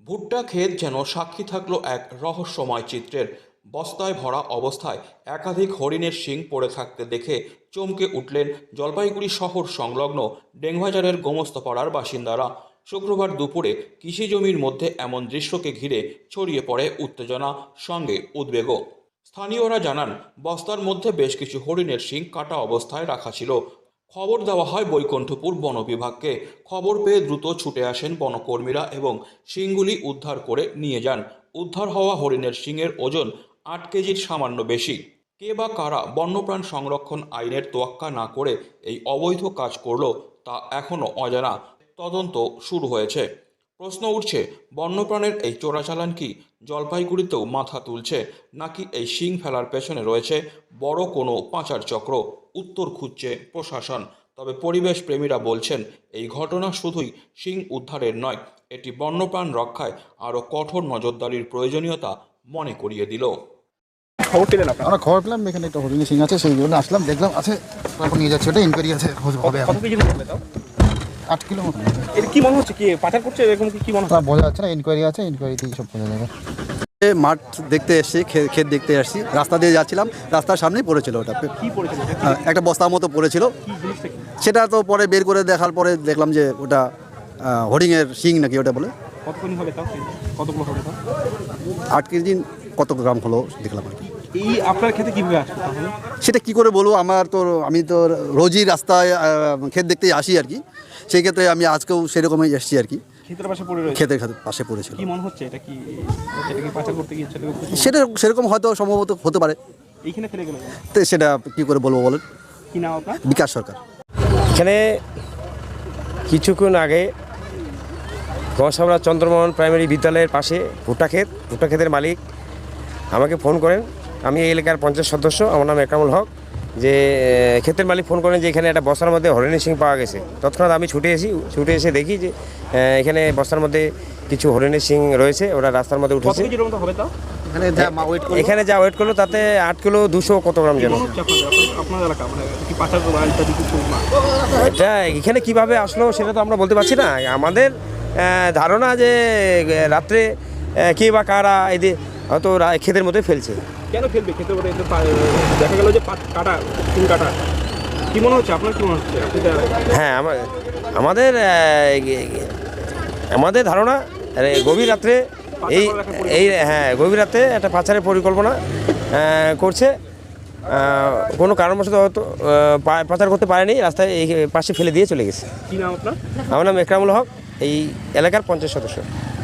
ভুট্টা ক্ষেত যেন সাক্ষী থাকল এক রহস্যময় চিত্রের। বস্তায় ভরা অবস্থায় একাধিক হরিণের শিং পড়ে থাকতে দেখে চমকে উঠলেন জলপাইগুড়ি শহর সংলগ্ন ডেংবাজারের গোমস্তপাড়ার বাসিন্দারা। শুক্রবার দুপুরে কৃষি জমির মধ্যে এমন দৃশ্যকে ঘিরে ছড়িয়ে পড়ে উত্তেজনা, সঙ্গে উদ্বেগও। স্থানীয়রা জানান, বস্তার মধ্যে বেশ কিছু হরিণের শিং কাটা অবস্থায় রাখা ছিল। খবর দেওয়া হয় বৈকুণ্ঠপুর বন বিভাগকে। খবর পেয়ে দ্রুত ছুটে আসেন বনকর্মীরা এবং শিংগুলি উদ্ধার করে নিয়ে যান। উদ্ধার হওয়া হরিণের শিংয়ের ওজন আট কেজির সামান্য বেশি। কে বা কারা বন্যপ্রাণ সংরক্ষণ আইনের তোয়াক্কা না করে এই অবৈধ কাজ করল তা এখনও অজানা। তদন্ত শুরু হয়েছে। প্রশ্ন উঠছে বন্যপ্রাণের এই চোরাচালান কি জলপাইগুড়িতেও মাথা তুলছে নাকি এই শিং ফেলার পেছনে রয়েছে বড় কোনো পাচার চক্র? উত্তর খুঁজছে প্রশাসন। তবে পরিবেশ প্রেমীরা বলছেন এই ঘটনা শুধুই শিং উদ্ধারের নয় এটি বন্যপ্রাণ রক্ষায় আরও কঠোর নজরদারির প্রয়োজনীয়তা মনে করিয়ে দিল। খবর পেলেন আপনারা? আমরা খবর পেলাম এখানে একটা হরিণী সিং আছে সেই জন্য আসলাম দেখলাম আছে তারপর নিয়ে যাচ্ছে ওটা ইনকোয়ারি আছে হবে আট কিলো মতো এটা কি মনে হচ্ছে কি পাচার করছে এরকম কি কি মনে হচ্ছে? বোঝা যাচ্ছে না ইনকোয়ারি আছে ইনকোয়ারিতেই সব বোঝা যাবে। মাঠ দেখতে এসেছি ক্ষেত দেখতে এসেছি রাস্তা দিয়ে যাচ্ছিলাম রাস্তার সামনেই পড়েছিল ওটা। কি পড়েছিল? একটা বস্তার মতো পড়েছিল। সেটা তো পরে বের করে দেখার পরে দেখলাম যে ওটা আহ, হরিণের শিং নাকি ওটা বলে। আট কেজি কত গ্রাম হলো দেখলাম আর কি। এই আপনার খেতে কীভাবে আসবে তাহলে? সেটা কি করে বলব? আমার তো আমি তো রোজই রাস্তায় ক্ষেত দেখতে আসি আর কি। সেই ক্ষেত্রে আমি আজকেও সেরকমই এসেছি আর কি। ক্ষেতের পাশে পড়ে রয়েছে? ক্ষেতের পাশে পড়েছিল কি মনে হচ্ছে? এটা কি এটা কি পাচার করতে গিয়েছিল সেটা সেরকম হয়তো সম্ভবত হতে পারে। এইখানে ফেলে গেল তো সেটা কি করে বলব বলেন? কি নাম আপনার? বিকাশ সরকার। এখানে কিছুক্ষণ আগে গসামরা চন্দ্রমোহন প্রাইমারি বিদ্যালয়ের পাশে ভুট্টা ক্ষেত ভুট্টা ক্ষেতের মালিক আমাকে ফোন করেন। আমি এই এলাকার পঞ্চায়েত সদস্য আমার নাম একরামুল হক। যে ক্ষেতের মালিক ফোন করেন যে এখানে একটা বস্তার মধ্যে হরিণী সিং পাওয়া গেছে। তৎক্ষণাৎ আমি ছুটে এসি ছুটে এসে দেখি যে এখানে বস্তার মধ্যে কিছু হরিণী সিং রয়েছে ওরা রাস্তার মধ্যে উঠেছে। এখানে যা ওয়েট এখানে যা ওয়েট করল তাতে আট কিলো দুশো কত গ্রাম যেন। এলাকা মানে এটা এখানে কীভাবে আসলো সেটা তো আমরা বলতে পারছি না। আমাদের ধারণা যে রাত্রে কে বা কারা এদের হয়তো ক্ষেতের মধ্যে ফেলছে। কেন ফেলবে? এতে পা- দেখা গেল যে কাটা তিন কাটা। কি মনে হচ্ছে? আপনার কি মনে হচ্ছে? হ্যাঁ আমা- আমাদের আমাদের ধারণা গভীর রাত্রে এই এই হ্যাঁ গভীর রাতে একটা পাচারের পরিকল্পনা করছে। কোনো কারণবশত হয়তো পাচার করতে পারেনি রাস্তায় এই পাশে ফেলে দিয়ে চলে গেছে। কি নাম আপনার? আমার নাম একরামুল হক এই এলাকার পঞ্চায়েত সদস্য।